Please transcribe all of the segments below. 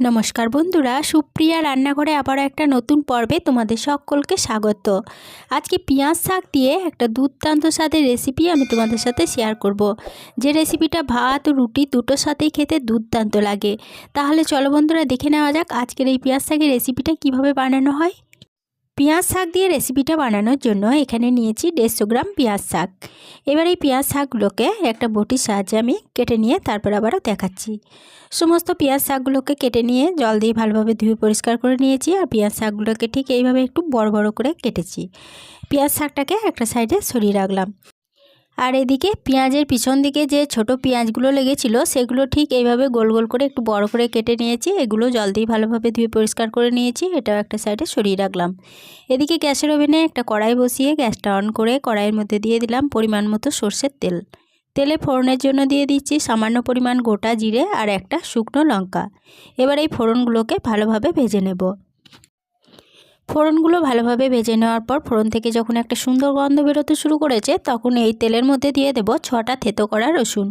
নমস্কার বন্ধুরা, সুপ্রিয়া রান্নাঘরে আবার একটা নতুন পর্বে তোমাদের সকলকে স্বাগত। আজকে পেঁয়াজ শাক দিয়ে একটা দুর্দান্ত স্বাদের রেসিপি আমি তোমাদের সাথে শেয়ার করব। যে রেসিপিটা ভাত, রুটি দুটোর সাথেই খেতে দুর্দান্ত লাগে। তাহলে চলো বন্ধুরা, দেখে নেওয়া যাক আজকের এই পেঁয়াজ শাকের রেসিপিটা কীভাবে বানানো হয়। পেঁয়াজ শাক দিয়ে রেসিপিটা বানানোর জন্য এখানে নিয়েছি দেড়শো গ্রাম পেঁয়াজ শাক। এবার এই পেঁয়াজ শাকগুলোকে একটা বটির সাহায্যে আমি কেটে নিয়ে তারপর আবারও দেখাচ্ছি। সমস্ত পেঁয়াজ শাকগুলোকে কেটে নিয়ে জল দিয়ে ভালোভাবে ধুয়ে পরিষ্কার করে নিয়েছি আর পেঁয়াজ শাকগুলোকে ঠিক এইভাবে একটু বড় বড় করে কেটেছি। পেঁয়াজ শাকটাকে একটা সাইডে সরিয়ে রাখলাম। আর এদিকে পেঁয়াজের পিছন দিকে যে ছোট পেঁয়াজগুলো লেগেছিল, সেগুলো ঠিক এইভাবে গোল গোল করে একটু বড় করে কেটে নিয়েছি। এগুলো জল দিয়ে ভালোভাবে ধুয়ে পরিষ্কার করে নিয়েছি। এটাও একটা সাইডে সরিয়ে রাখলাম। এদিকে গ্যাসের ওভেনে একটা কড়াই বসিয়ে গ্যাসটা অন করে কড়াইয়ের মধ্যে দিয়ে দিলাম পরিমাণ মতো সর্ষের তেল। তেলে ফোড়নের জন্য দিয়ে দিচ্ছি সামান্য পরিমাণ গোটা জিরে আর একটা শুকনো লঙ্কা। এবার এই ফোড়নগুলোকে ভালোভাবে ভেজে নেব। ফোড়নগুলো ভালোভাবে ভেজে নেওয়ার পর ফোড়ন থেকে যখন একটা সুন্দর গন্ধ বেরোতে শুরু করেছে, তখন এই তেলের মধ্যে দিয়ে দেব ছটা থেতো করা রসুন।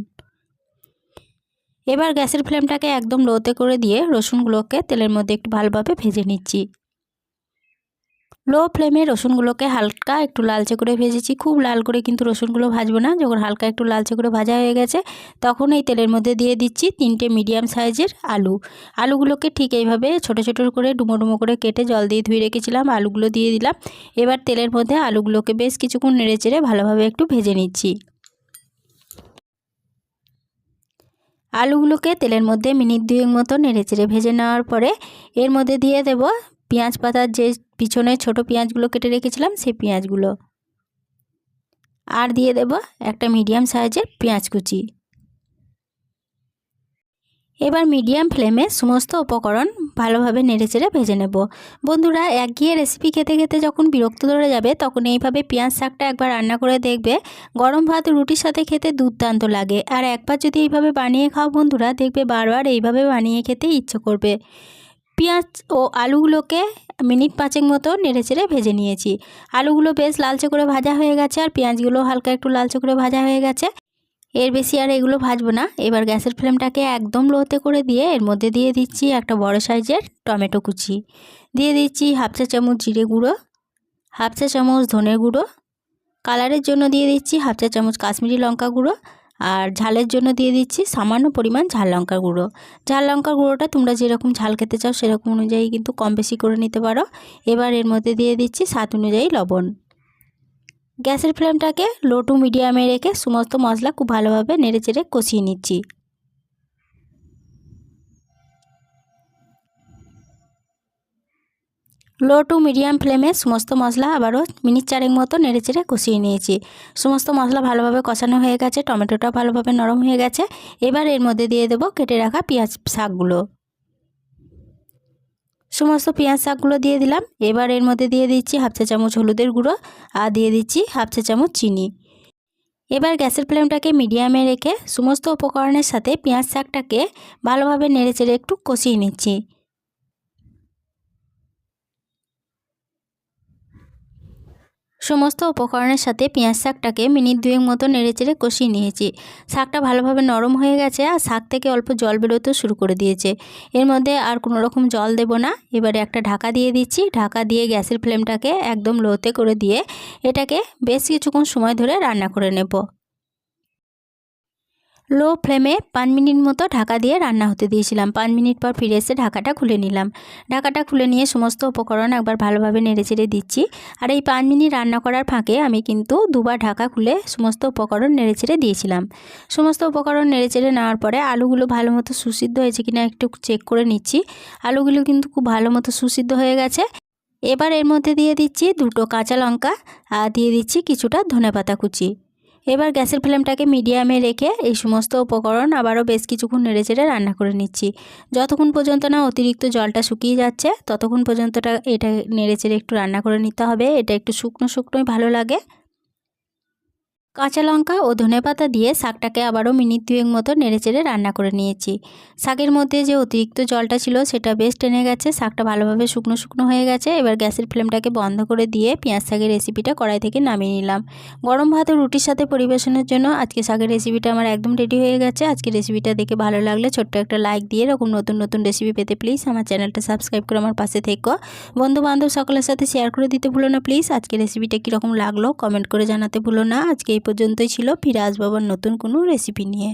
এবার গ্যাসের ফ্লেমটাকে একদম লোতে করে দিয়ে রসুনগুলোকে তেলের মধ্যে একটু ভালোভাবে ভেজে নিচ্ছি। লো ফ্লেমে রসুনগুলোকে হালকা একটু লালচে করে ভেজেছি। খুব লাল করে কিন্তু রসুনগুলো ভাজবো না। যখন হালকা একটু লালচে করে ভাজা হয়ে গেছে, তখন এই তেলের মধ্যে দিয়ে দিচ্ছি তিনটে মিডিয়াম সাইজের আলু। আলুগুলোকে ঠিক এইভাবে ছোট ছোট করে ডুমো ডুমো করে কেটে জল দিয়ে ধুয়ে রেখেছিলাম, আলুগুলো দিয়ে দিলাম। এবার তেলের মধ্যে আলুগুলোকে বেশ কিছুক্ষণ নেড়ে চেড়ে ভালোভাবে একটু ভেজে নিচ্ছি। আলুগুলোকে তেলের মধ্যে মিনিট দুয়েক মতো নেড়ে চেড়ে ভেজে নেওয়ার পরে এর মধ্যে দিয়ে দেব পেঁয়াজ পাতার যে পিছনে ছোট পেঁয়াজগুলো কেটে রেখেছিলাম, সেই পেঁয়াজগুলো। আর দিয়ে দেব একটা মিডিয়াম সাইজের পেঁয়াজ কুচি। এবার মিডিয়াম ফ্লেমে সমস্ত উপকরণ ভালোভাবে নেড়েচেড়ে ভেজে নেব। বন্ধুরা, একঘিয়ে রেসিপি খেতে খেতে যখন বিরক্ত ধরে যাবে, তখন এইভাবে পেঁয়াজ শাকটা একবার রান্না করে দেখবে। গরম ভাত রুটির সাথে খেতে দুর্দান্ত লাগে। আর একবার যদি এইভাবে বানিয়ে খাও বন্ধুরা, দেখবে বারবার এইভাবে বানিয়ে খেতে ইচ্ছে করবে। পেঁয়াজ ও আলুগুলোকে মিনিট পাঁচেক মতো নেড়েচেড়ে ভেজে নিয়েছি। আলুগুলো বেশ লালচে করে ভাজা হয়ে গেছে আর পেঁয়াজগুলো হালকা একটু লালচে করে ভাজা হয়ে গেছে। এর বেশি আর এগুলো ভাজবো না। এবার গ্যাসের ফ্লেমটাকে একদম লোতে করে দিয়ে এর মধ্যে দিয়ে দিচ্ছি একটা বড় সাইজের টমেটো কুচি। দিয়ে দিচ্ছি হাফ চা চামচ জিরে গুঁড়ো, হাফ চা চামচ ধনে গুঁড়ো, কালারের জন্য দিয়ে দিচ্ছি হাফ চা চামচ কাশ্মীরি লঙ্কা গুঁড়ো আর ঝালের জন্য দিয়ে দিচ্ছি সামান্য পরিমাণ ঝাল লঙ্কার গুঁড়ো। ঝাল লঙ্কার গুঁড়োটা তোমরা যেরকম ঝাল খেতে চাও সেরকম অনুযায়ী কিন্তু কম বেশি করে নিতে পারো। এবার এর মধ্যে দিয়ে দিচ্ছি স্বাদ অনুযায়ী লবণ। গ্যাসের ফ্লেমটাকে লো টু মিডিয়ামে রেখে সমস্ত মশলা খুব ভালোভাবে নেড়ে চেড়ে কষিয়ে নিচ্ছি। লো টু মিডিয়াম ফ্লেমে সমস্ত মশলা আবারও মিনিট চারেক মতো নেড়ে চেড়ে কষিয়ে নিয়েছি। সমস্ত মশলা ভালোভাবে কষানো হয়ে গেছে, টমেটোটা ভালোভাবে নরম হয়ে গেছে। এবার এর মধ্যে দিয়ে দেবো কেটে রাখা পেঁয়াজ শাকগুলো। সমস্ত পেঁয়াজ শাকগুলো দিয়ে দিলাম। এবার এর মধ্যে দিয়ে দিচ্ছি হাফ চা চামচ হলুদের গুঁড়ো আর দিয়ে দিচ্ছি হাফ চা চামচ চিনি। এবার গ্যাসের ফ্লেমটাকে মিডিয়ামে রেখে সমস্ত উপকরণের সাথে পেঁয়াজ শাকটাকে ভালোভাবে নেড়ে চেড়ে একটু কষিয়ে নিচ্ছি। সমস্ত উপকরণের সাথে পেঁয়াজ শাকটাকে মিনিট দুয়েক মতো নেড়েচেড়ে কষিয়ে নিয়েছি। শাকটা ভালোভাবে নরম হয়ে গেছে আর শাক থেকে অল্প জল বেরোতেও শুরু করে দিয়েছে। এর মধ্যে আর কোনো রকম জল দেব না। এবারে একটা ঢাকা দিয়ে দিচ্ছি। ঢাকা দিয়ে গ্যাসের ফ্লেমটাকে একদম লোতে করে দিয়ে এটাকে বেশ কিছুক্ষণ সময় ধরে রান্না করে নেব। লো ফ্লেমে পাঁচ মিনিট মতো ঢাকা দিয়ে রান্না হতে দিয়েছিলাম। পাঁচ মিনিট পর ফিরে এসে ঢাকাটা খুলে নিলাম। ঢাকাটা খুলে নিয়ে সমস্ত উপকরণ একবার ভালোভাবে নেড়ে চেড়ে দিচ্ছি। আর এই পাঁচ মিনিট রান্না করার ফাঁকে আমি কিন্তু দুবার ঢাকা খুলে সমস্ত উপকরণ নেড়ে চেড়ে দিয়েছিলাম। সমস্ত উপকরণ নেড়ে চেড়ে নেওয়ার পরে আলুগুলো ভালো মতো সুসিদ্ধ হয়েছে কিনা একটু চেক করে নিচ্ছি। আলুগুলো কিন্তু খুব ভালো মতো সুসিদ্ধ হয়ে গেছে। এবার এর মধ্যে দিয়ে দিচ্ছি দুটো কাঁচা লঙ্কা, আর দিয়ে দিচ্ছি কিছুটা ধনেপাতা কুচি। এবার গ্যাসের ফ্লেমটাকে মিডিয়ামে রেখে এই সমস্ত উপকরণ আবারও বেশ কিছুক্ষণ নেড়ে চেড়ে রান্না করে নিচ্ছি। যতক্ষণ পর্যন্ত না অতিরিক্ত জলটা শুকিয়ে যাচ্ছে, ততক্ষণ পর্যন্তটা এটা নেড়ে চেড়ে একটু রান্না করে নিতে হবে। এটা একটু শুকনো শুকনোই ভালো লাগে। কাঁচা লঙ্কা ও ধনেপাতা দিয়ে শাকটাকে আবারও মিনিট দুয়েক মতো নেড়েচেড়ে রান্না করে নিয়েছি। শাকের মধ্যে যে অতিরিক্ত জলটা ছিল, সেটা বেশ টেনে গেছে। শাকটা ভালোভাবে শুকনো শুকনো হয়ে গেছে। এবার গ্যাসের ফ্লেমটাকে বন্ধ করে দিয়ে পেঁয়াজ শাকের রেসিপিটা কড়াই থেকে নামিয়ে নিলাম। গরম ভাত ও রুটির সাথে পরিবেশনের জন্য আজকে শাকের রেসিপিটা আমার একদম রেডি হয়ে গেছে। আজকে রেসিপিটা দেখে ভালো লাগলে ছোট্ট একটা লাইক দিয়ে এরকম নতুন নতুন রেসিপি পেতে প্লিজ আমার চ্যানেলটা সাবস্ক্রাইব করে আমার পাশে থেকো। বন্ধু বান্ধব সকলের সাথে শেয়ার করে দিতে ভুলো না প্লিজ আজকে রেসিপিটা কীরকম লাগল কমেন্ট করে জানাতে ভুলো না। আজকে এই পর্যন্তই ছিল ফিরে আসব আবার নতুন কোনো রেসিপি নিয়ে।